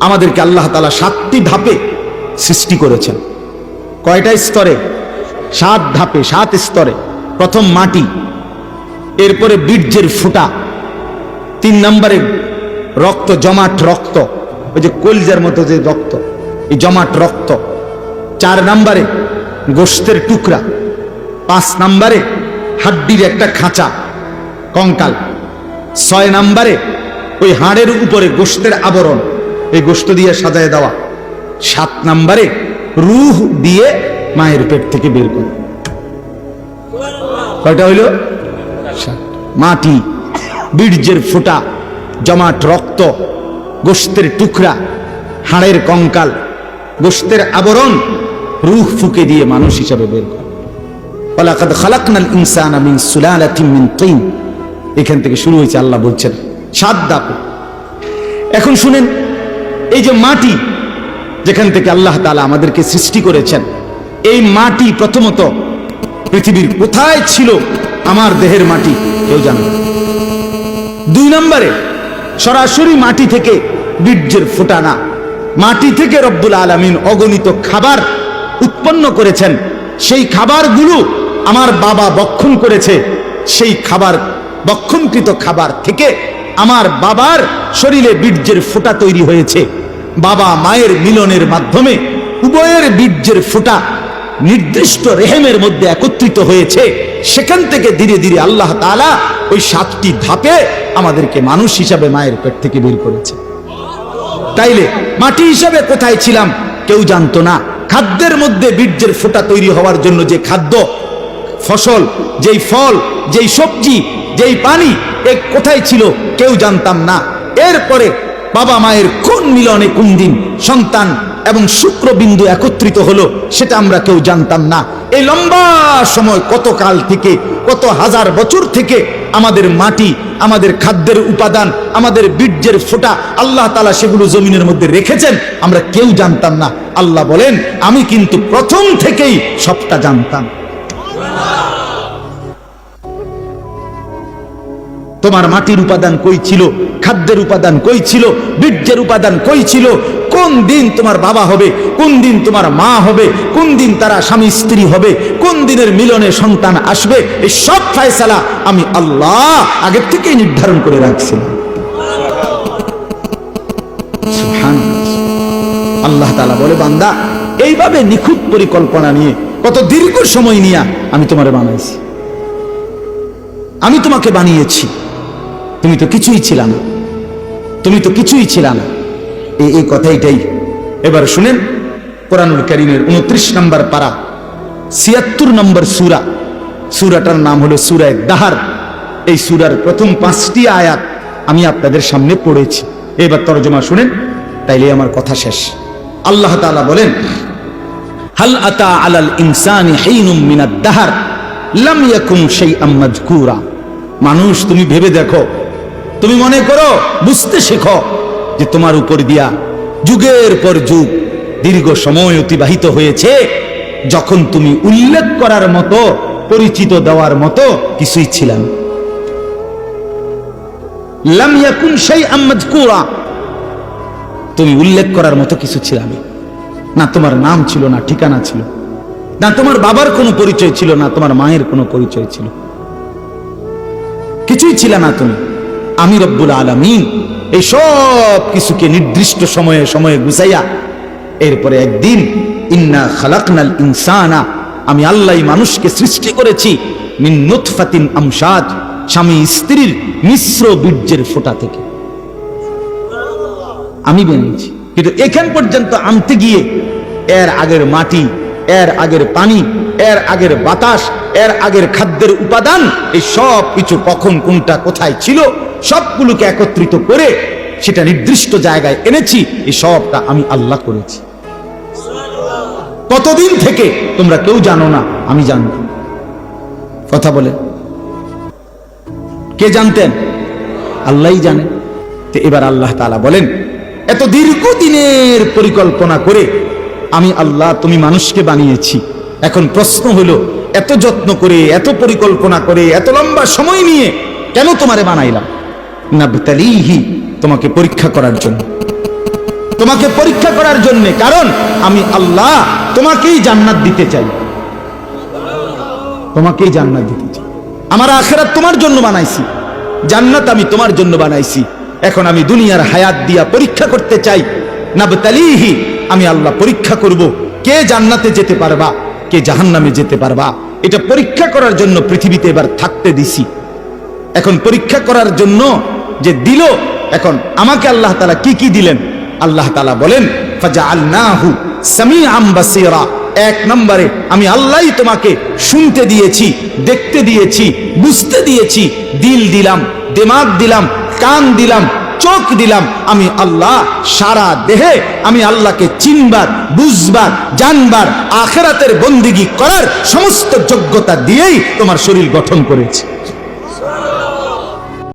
আমাদেরকে আল্লাহ তালা সাতটি ধাপে সৃষ্টি করেছেন। কয়টা স্তরে? সাত ধাপে, সাত স্তরে। প্রথম মাটি, এরপরে বীর্যের ফুটা, তিন নম্বরে রক্ত, জমাট রক্ত, ওই যে কলজার মতো যে রক্ত, এই জমাট রক্ত। চার নম্বরে গোস্তের টুকরা, পাঁচ নম্বরে হাড্ডির একটা খাঁচা, কঙ্কাল। ছয় নম্বরে ওই হাড়ের উপরে গোস্তের আবরণ এই গোস্ত দিয়ে সাজায় দেওয়া। সাত নাম্বারে রুহ দিয়ে মায়ের পেট থেকে বের করে। কয়টা হইল? মাটি, বীর্যের ফোঁটা, জমাট রক্ত গোস্তের টুকরা, হাড়ের কঙ্কাল গোস্তের আবরণ রুহ ফুকে দিয়ে মানুষ হিসাবে বের করে। খালাকনাল ইনসানা মিন সুলালাতিন মিন তিন। এখান থেকে শুরু হয়েছে, আল্লাহ বলছেন, সাত দাপে। এখন শুনেন এই যে মাটি, যেখান থেকে আল্লাহ তালা আমাদেরকে সৃষ্টি করেছেন, এই মাটি প্রথমত পৃথিবীর কোথায় ছিল? আমার দেহের মাটি, কেউ জানে দুই নম্বরে, সরাসরি মাটি থেকে বীর্যের ফোটানা। মাটি থেকে রব্বুল আলমিন অগণিত খাবার উৎপন্ন করেছেন। সেই খাবারগুলো আমার বাবা বক্ষণ করেছে। সেই খাবার, বক্ষণকৃত খাবার থেকে আমার বাবার শরীরে বীর্যের ফোঁটা তৈরি হয়েছে। বাবা মায়ের মিলনের মাধ্যমে উভয়ের বীর্যের ফোঁটা নির্দিষ্ট রেহেমের মধ্যে একত্রিত হয়েছে। সেখান থেকে ধীরে ধীরে আল্লাহ তাআলা ওই সাতটি ধাপে আমাদেরকে মানুষ হিসাবে মায়ের পেট থেকে বের করেছে। তাইলে মাটি হিসাবে কোথায় ছিলাম কেউ জানতো না। খাদ্যের মধ্যে বীর্যের ফোঁটা তৈরি হওয়ার জন্য যে খাদ্য ফসল, যেই ফল, যেই সবজি, যেই পানি, এ কোথায় ছিল কেউ জানতাম না। এরপরে বাবা মায়ের কোন মিলনে কোন দিন সন্তান এবং শুক্রবিন্দু একত্রিত হলো, সেটা আমরা কেউ জানতাম না। এই লম্বা সময় কত কাল থেকে, কত হাজার বছর থেকে আমাদের মাটি, আমাদের খাদ্যের উপাদান, আমাদের বীর্যের ফোটা আল্লাহ তালা সেগুলো জমিনের মধ্যে রেখেছেন, আমরা কেউ জানতাম না। আল্লাহ বলেন, আমি কিন্তু প্রথম থেকেই সবটা জানতাম। তোমার মাটির উপাদান কই ছিল? খাদ্যের উপাদান কই ছিল? বীর্যের উপাদান কই ছিল? কোন দিন তোমার বাবা হবে? কোন দিন তোমার মা হবে? কোন দিন তারা স্বামী স্ত্রী হবে? কোন দিনের মিলনে সন্তান আসবে? এই সব ফায়সালা আমি আল্লাহ আগের থেকেই নির্ধারণ করে সুবহানাল্লাহ। আল্লাহ তাআলা বলে, বান্দা, এইভাবে নিখুঁত পরিকল্পনা নিয়ে কত দীর্ঘ সময় নিয়ে আমি তোমারে বানাইছি। আমি তোমাকে বানিয়েছি। তুমি তো কিছুই ছিল না। তুমি তো কিছুই ছিল না। এই এই কথাইটাই। এবার শুনেন কোরআনুল করিমের উনত্রিশ নম্বর পারা, ছিয়াত্তর নম্বর সুরা। সুরাটার নাম হলো সুরায় দাহার। এই সুরার প্রথম পাঁচটি আয়াত আমি আপনাদের সামনে পড়েছি। এবার তরজমা শুনেন তাইলে আমার কথা শেষ। আল্লাহ তাআলা বলেন হাল আতা আলাল ইনসানি হিনুম মিনাদ দাহার, লাম ইয়াকুন শাইআম মাযকুরা। মানুষ, তুমি ভেবে দেখো, তুমি মনে করো, বুঝতে শেখো যে তোমার উপর দিয়া যুগের পর যুগ দীর্ঘ সময় অতিবাহিত হয়েছে। যখন তুমি উল্লেখ করার মতো, পরিচিত দেওয়ার মতো কিছুই ছিলাম লাম ইয়াকুন শাইআম মাযকুরা। তুমি উল্লেখ করার মতো কিছু ছিলাম না। তোমার নাম ছিল, না ঠিকানা ছিল, না তোমার বাবার কোনো পরিচয় ছিল, না তোমার মায়ের কোনো পরিচয় ছিল। কিছুই ছিল না তুমি। আমি রব্বুল আলমিন এই সব কিছুকে নির্দিষ্ট সময়ে সময়ে গুছাইয়া এরপরে একদিন ইন্না খালাকনাল ইনসানা, আমি আল্লাহ মানুষকে সৃষ্টি করেছি মিন আমসাদ, স্বামী স্ত্রীর মিশ্র বীর্যের ফোঁটা থেকে। আমি বানিয়েছি। কিন্তু এখান পর্যন্ত আনতে গিয়ে এর আগের মাটি, এর আগের পানি, এর আগের বাতাস, এর আগের খাদ্যের উপাদান, এই সব কিছু কখন কোনটা কোথায় ছিল, সবগুলোকে একত্রিত করে সেটা নির্দিষ্ট জায়গায় এনেছি, এই সবটা আমি আল্লাহ করেছি। কতদিন থেকে তোমরা কেউ জানো না, আমি জানতাম কথা বলে। কে জানতেন? আল্লাহই জানে। তো এবার আল্লাহ তালা বলেন এত দীর্ঘদিনের পরিকল্পনা করে আমি আল্লাহ তুমি মানুষকে বানিয়েছি। এখন প্রশ্ন হলো, এত যত্ন করে, এত পরিকল্পনা করে, এত লম্বা সময় নিয়ে কেন তোমারে বানাইলাম? নাবতালিহি, তোমাকে পরীক্ষা করার জন্য। তোমাকে পরীক্ষা করার জন্য, কারণ আমি আল্লাহ তোমাকেই জান্নাত দিতে চাই। তোমাকেই জান্নাত দিতে চাই। আমার আখেরাত তোমার জন্য বানাইছি। জান্নাত আমি তোমার জন্য বানাইছি। এখন আমি দুনিয়ার হায়াত দিয়া পরীক্ষা করতে চাই। নাবতালিহি, আমি আল্লাহ পরীক্ষা করব। কে জান্নাতে যেতে পারবা? কে জাহান্নামে যেতে পারবা? এটা পরীক্ষা করার জন্য পৃথিবীতে এবার থাকতে দিছি। এখন পরীক্ষা করার জন্য যে দিল, এখন আমাকে আল্লাহ তালা কি কি দিলেন? আল্লাহ তালা বলেন, ফাজআলনাহু সামিআম বাসীরা। এক নম্বরে, আমি আল্লাহই তোমাকে শুনতে দিয়েছি, দেখতে দিয়েছি, বুঝতে দিয়েছি, দিল দিলাম, দিমাগ দিলাম কান দিলাম, চোখ দিলাম, আমি আল্লাহ সারা দেহে, আমি আল্লাহকে চিনবার, বুঝবার, জানবার, আখেরাতের বন্দিগি করার সমস্ত যোগ্যতা দিয়েই তোমার শরীর গঠন করেছি।